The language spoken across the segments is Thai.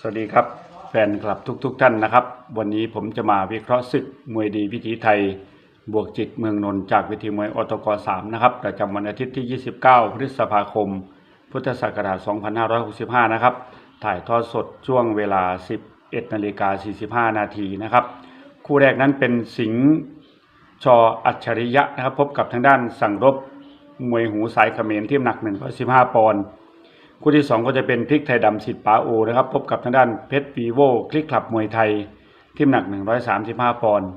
สวัสดีครับแฟนคลับทุกๆทท่านนะครับ วันนี้ผมจะมาวิเคราะห์ศึกมวยดีวิถีไทย บวกจิตเมืองนนท์จากเวทีมวยอตก3นะครับประจำวันอาทิตย์ที่ 29 พฤษภาคม พุทธศักราช 2565 นะครับ ถ่ายทอดสดช่วงเวลา 11นาฬิกา45 นาทีนะครับ คู่แรกนั้นเป็นสิงห์ชออัจฉริยะนะครับ พบกับทางด้านสั่งรบมวยหูสายเขมรที่น้ำหนัก 115 ปอนด์ คู่ที่ 2 ก็จะเป็นพริกไทยดำสิทธิ์ปาโอนะครับพบกับทางด้านเพชรวีโวคลิกคลับมวยไทยที่น้ำหนัก 135 ปอนด์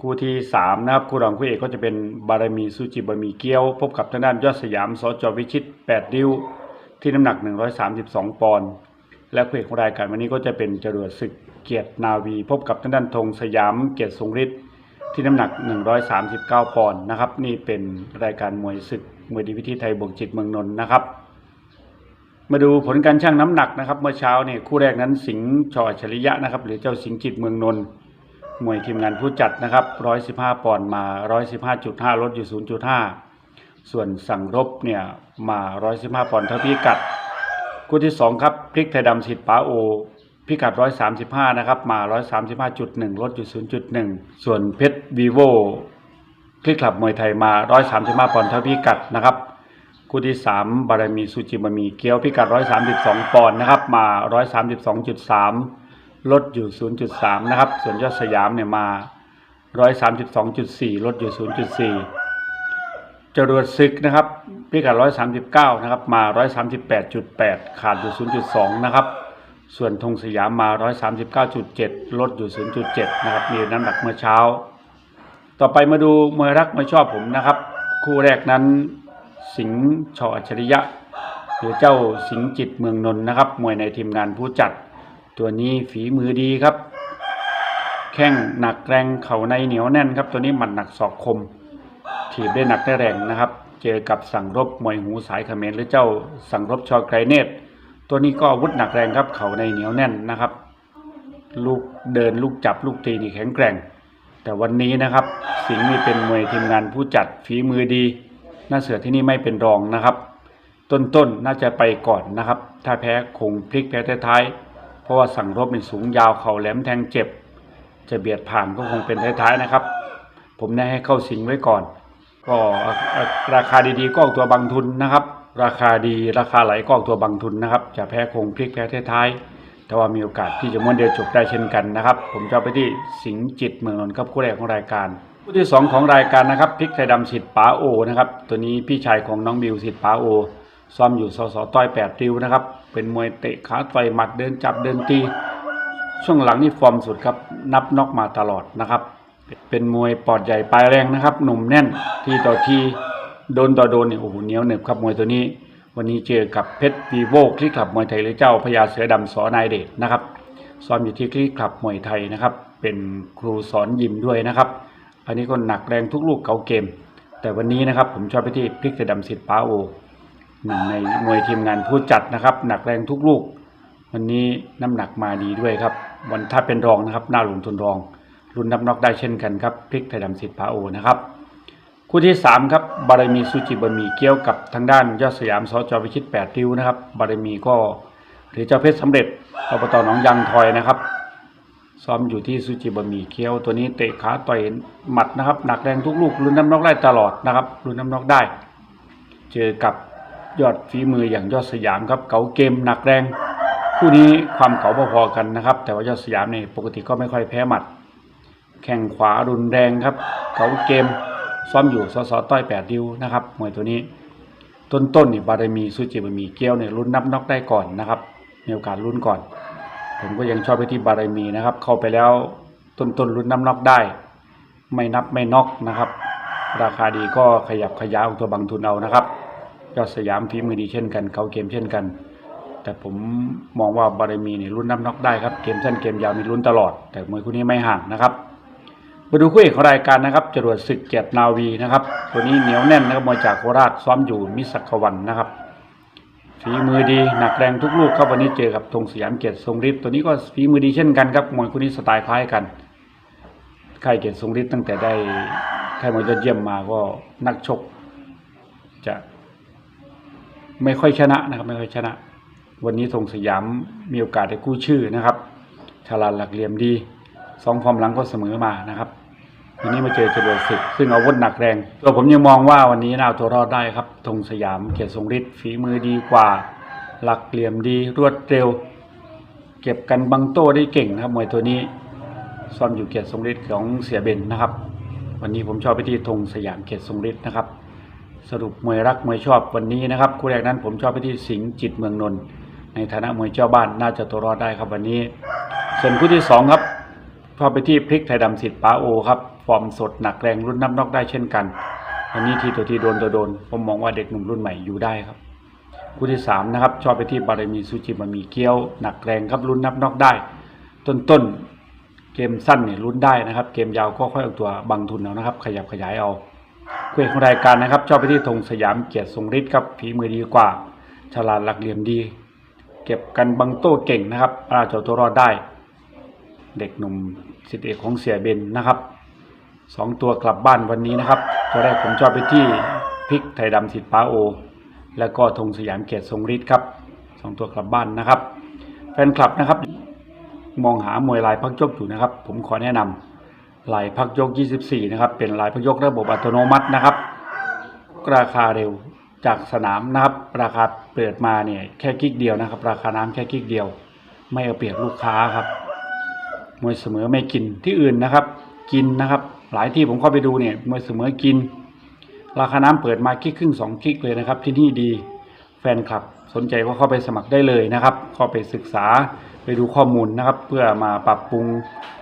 คู่ที่3นะครับคู่รองคู่เอกก็จะเป็นบารมีซูจิบะหมี่เกี๊ยว พบกับทางด้านยอดสยามสจวิชิต8ริ้ว ที่น้ำหนัก 132 ปอนด์และคู่เอกของรายการวันนี้ก็จะเป็นจรวดศึกเกียรตินาวี พบกับทางด้านธงสยามเกียรติทรงฤทธิ์ที่น้ำหนัก 139 ปอนด์นะครับนี่เป็นรายการมวยศึกมวยดีวิธีไทยบวกจิตเมืองนนท์นะครับ มาดูผลการชั่งน้ำหนักนะครับ เมื่อเช้าเนี่ยคู่แรกนั้นสิงห์ชอฉริยะนะครับ หรือเจ้าสิงห์จิตเมืองนนท์มวยทีมงานผู้จัดนะครับ115ปอนด์มา115.5ลดอยู่0.5ส่วนสั่งรบเนี่ยมา115ปอนด์เท่าพิกัด คู่ที่2ครับพริกไทยดำสิทธิ์ป๋าโอ พิกัด135นะครับมา135.1ลดอยู่0.1ส่วนเพชรวีโวคลิกคลับมวยไทยมา135ปอนด์เท่าพิกัดนะครับ คู่ที่ 3 บารมีซูจิบะหมี่เกี๊ยวพิกัด 132 ปอนด์นะครับ มา 132.3 ลดอยู่ 0.3 นะครับ ส่วนยอดสยามเนี่ยมา 132.4 ลดอยู่ 0.4 จรวดศึกนะครับพิกัด 139 นะครับ มา 138.8 ขาดอยู่ 0.2 นะครับ ส่วนธงสยามมา 139.7 ลดอยู่ 0.7 นะครับ มีน้ำหนักเมื่อเช้า ต่อไปมาดูมวยรักมวยชอบผมนะครับ คู่แรกนั้น สิงห์ชออัจฉริยะ หรือเจ้าสิงห์จิตเมืองนนท์นะครับ มวยในทีมงานผู้จัด ตัวนี้ฝีมือดีครับ แข้งหนักแรงเข่าในเหนียวแน่นครับ ตัวนี้หมัดหนักศอกคม ถีบได้หนักได้แรงนะครับ เจอกับสั่งรบมวยหูสายเขมรหรือเจ้าสั่งรบชอไกรเนตรตัวนี้ก็อาวุธหนักแรงครับ เข่าในเหนียวแน่นนะครับ ลูกเดินลูกจับลูกตีนี่แข็งแกร่ง แต่วันนี้นะครับ สิงห์นี่เป็นมวยทีมงานผู้จัดฝีมือดี หน้าเสือที่นี่ไม่เป็นรองนะครับ ต้นๆนน่าจะไปก่อนนะครับ ถ้าแพ้คงพลิกแพ้ท้ายๆเพราะว่าสั่งรบในสูงยาวเข่าแหลมแทงเจ็บ จะเบียดผ่านก็คงเป็นท้ายๆนะครับ ผมแนะให้เข้าสิงไว้ก่อน ก็ราคาดีๆก็ออกตัวบางทุนนะครับ ราคาดีราคาไหลก็ออกตัวบางทุนนะครับ จะแพ้คงพลิกแพ้ท้ายๆแต่ว่ามีโอกาสที่จะม้วนเดียวจบได้เช่นกันนะครับ ผมจะไปที่สิงจิตเมืองนนท์ครับคู่แรกของรายการ คู่ที่สองของรายการนะครับพริกไทยดำสิทธิ์ป๋าโอนะครับตัวนี้พี่ชายของน้องบิวสิทธิ์ป๋าโอ ซ้อมอยู่สสต้อยแปดริ้วนะครับเป็นมวยเตะขาต่อยหมัดเดินจับเดินตีช่วงหลังนี่ฟอร์มสุดครับนับน็อกมาตลอดนะครับ เป็นมวยปอดใหญ่ปลายแรงนะครับ หนุ่มแน่นทีต่อทีโดนต่อโดนเนี่ยโอ้โหเหนียวเหนึบครับมวยตัวนี้ วันนี้เจอกับเพชรวีโวคลิกคลับมวยไทยหรือเจ้าพญาเสือดำสอนายเดชนะครับซ้อมอยู่ที่คลิกคลับมวยไทยนะครับ เป็นครูสอนยิมด้วยนะครับ อันนี้ก็หนักแรงทุกลูกเก่าเกม แต่วันนี้นะครับผมชอบไปที่พลิกไทยดำสิทธิ์ป้าโอหนึ่งในมวยทีมงานผู้จัดนะครับ หนักแรงทุกลูก วันนี้น้ำหนักมาดีด้วยครับวันถ้าเป็นรองนะครับหน้าหลงทุนรองรุ่นนับน็อกได้เช่นกันครับพลิกไทยดำสิทธิ์ป้าโอนะครับคู่ที่3ครับบารมีซูจิบะหมี่เกี๊ยวกับทางด้านยอดสยามสจวิชิต8ริ้วนะครับบารมีก็หรือเจ้าเพชรสำเร็จอบตหนองยางทอยนะครับ ซ้อมอยู่ที่ซูจิบะหมี่เกี๊ยวตัวนี้เตะขาต่อยหมัดนะครับ หนักแรงทุกลูกรุนน้ำนอกได้ตลอดนะครับรุนน้ำนอกได้ เจอกับยอดฝีมืออย่างยอดสยามครับเก๋าเกมหนักแรงคู่นี้ความเก๋าพอๆกันนะครับ แต่ว่ายอดสยามนี่ปกติก็ไม่ค่อยแพ้หมัด แข้งขวารุนแรงครับ เก๋าเกมซ้อมอยู่สสต้อยแปดริ้วนะครับมวยตัวนี้ ต้นๆนี่บารมีซูจิบะหมี่เกี๊ยวเนี่ยลุ้นนับน็อกได้ก่อนนะครับมีโอกาสลุ้นก่อน ผมก็ยังชอบไปที่บารมีนะครับ เข้าไปแล้วต้นๆลุ้นนับน็อกได้ ไม่นับไม่น็อกนะครับ ราคาดีก็ขยับขยายออกตัวบางทุนเอานะครับยอดสยามฝีมือดีเช่นกันเขาเกมเช่นกัน แต่ผมมองว่าบารมีเนี่ยลุ้นนับน็อกได้ครับเกมสั้นเกมยาวมีลุ้นตลอด แต่มวยคู่นี้ไม่ห่างนะครับมาดูคู่เอกของรายการนะครับจรวดศึกเกียรตินาวีนะครับตัวนี้เหนียวแน่นนะครับมาจากโคราชซ้อมอยู่มิสักวันนะครับ ฝีมือดีหนักแรงทุกลูกครับวันนี้เจอกับธงสยามเกียรติทรงฤทธิ์ตัวนี้ก็ฝีมือดีเช่นกันครับมวยคู่นี้สไตล์คล้ายกันค่ายเกียรติทรงฤทธิ์ตั้งแต่ได้ค่ายมวยยอดเยี่ยมมาก็นักชก จะไม่ค่อยชนะนะครับ ไม่ค่อยชนะ วันนี้ธงสยามมีโอกาสได้กู้ชื่อนะครับฉลาดหลักเหลี่ยมดีสองฟอร์มหลังก็เสมอมานะครับ ทีนี้มาเจอจรวดศึก ซึ่งอาวุธหนักแรง ตัวผมยังมองว่าวันนี้น่าตัวรอดได้ครับธงสยามเกียรติทรงฤทธิ์ฝีมือดีกว่า หลักเหลี่ยมดีรวดเร็ว เก็บกันบังโต้ได้เก่งนะครับมวยตัวนี้ซ่อมอยู่เกียรติทรงฤทธิ์ของเสียเบนนะครับ วันนี้ผมชอบไปที่ธงสยามเกียรติทรงฤทธิ์นะครับ สรุปมวยรักมวยชอบวันนี้นะครับคู่แรกนั้นผมชอบไปที่สิงห์จิตเมืองนนท์ในฐานะมวยเจ้าบ้านน่าจะตัวรอดได้ครับวันนี้ ส่วนคู่ที่สองครับชอบไปที่พริกไทยดำสิทธิ์ป้าโอครับ ฟอร์มสดหนักแรงรุ่นน้ำนอกได้เช่นกันวันนี้ทีตัวทีโดนตัวโดน ผมมองว่าเด็กหนุ่มรุ่นใหม่อยู่ได้ครับคู่ที่สามนะครับชอบไปที่บารมีซูจิบะมีเกี๊ยวหนักแรงครับลุ้นนับนอกได้ ต้นต้นๆเกมสั้นเนี่ยลุ้นได้นะครับ เกมยาวก็ค่อยเอาตัวบังทุนเอานะครับ ขยับขยายเอาคู่เอกของรายการนะครับ ชอบไปที่ธงสยามเกียรติทรงฤทธิ์ครับฝีมือดีกว่า ฉลาดหลักเหลี่ยมดี เก็บกันบังโต้เก่งนะครับอาจจะตัวรอดได้ เด็กหนุ่มสิทธิเอกของเสียเบนนะครับ สองตัวกลับบ้านวันนี้นะครับ ตัวแรกผมชอบไปที่พริกไทยดำสิทธิ์ป้าโอ แล้วก็ธงสยามเกตทรงฤทธิ์ครับสองตัวกลับบ้านนะครับ แฟนคลับนะครับ มองหามวยลายพักยกอยู่นะครับ ผมขอแนะนำลายพักยก 24 นะครับ เป็นลายพักยกระบบอัตโนมัตินะครับ ราคาเร็วจากสนามนะครับ ราคาเปิดมาเนี่ยแค่กิ๊กเดียวนะครับ ราคาน้ำแค่กิ๊กเดียว ไม่เอาเปรียบลูกค้าครับมวยเสมอไม่กินที่อื่นนะครับ กินนะครับ หลายที่ผมเข้าไปดูเนี่ยมวยเสมอกิน ราคาน้ำเปิดมาคิกครึ่งสองคิกเลยนะครับ ที่นี่ดีแฟนคลับสนใจก็เข้าไปสมัครได้เลยนะครับเข้าไปศึกษาไปดูข้อมูลนะครับ เพื่อมาปรับปรุง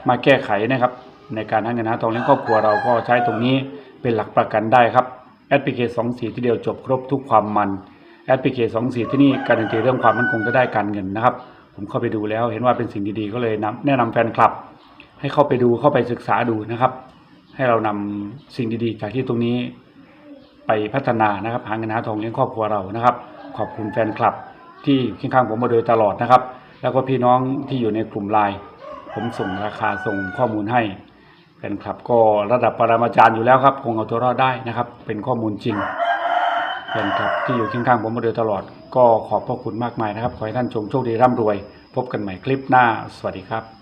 มาแก้ไขนะครับ ในการให้เงินหาทองเลี้ยงครอบครัวเราก็ใช้ตรงนี้เป็นหลักประกันได้ครับแอดพลิเคชันสองสีที่เดียวจบครบทุกความมันแอดพลิเคชันสองสีที่นี่การันตีเรื่องความมั่นคงจะได้การเงินนะครับ ผมเข้าไปดูแล้วเห็นว่าเป็นสิ่งดีๆ ก็เลยนำแนะนำแฟนคลับ ให้เข้าไปดูเข้าไปศึกษาดูนะครับ ให้เรานำสิ่งดีๆ จากที่ตรงนี้ไปพัฒนานะครับหาเงินหาทองเลี้ยงครอบครัวเรานะครับ ขอบคุณแฟนคลับที่คียงข้างผมมาโดยตลอดนะครับ แล้วก็พี่น้องที่อยู่ในกลุ่มไลน์ผมส่งราคาส่งข้อมูลให้แฟนคลับก็ระดับปรมาจารย์อยู่แล้วครับ คงเอาตัวรอดได้นะครับ เป็นข้อมูลจริงแฟนคลับที่อยู่คียงข้างผมมาโดยตลอด ก็ขอบพระคุณมากมายนะครับ ขอให้ท่านจงโชคดีร่ำรวย พบกันใหม่คลิปหน้า สวัสดีครับ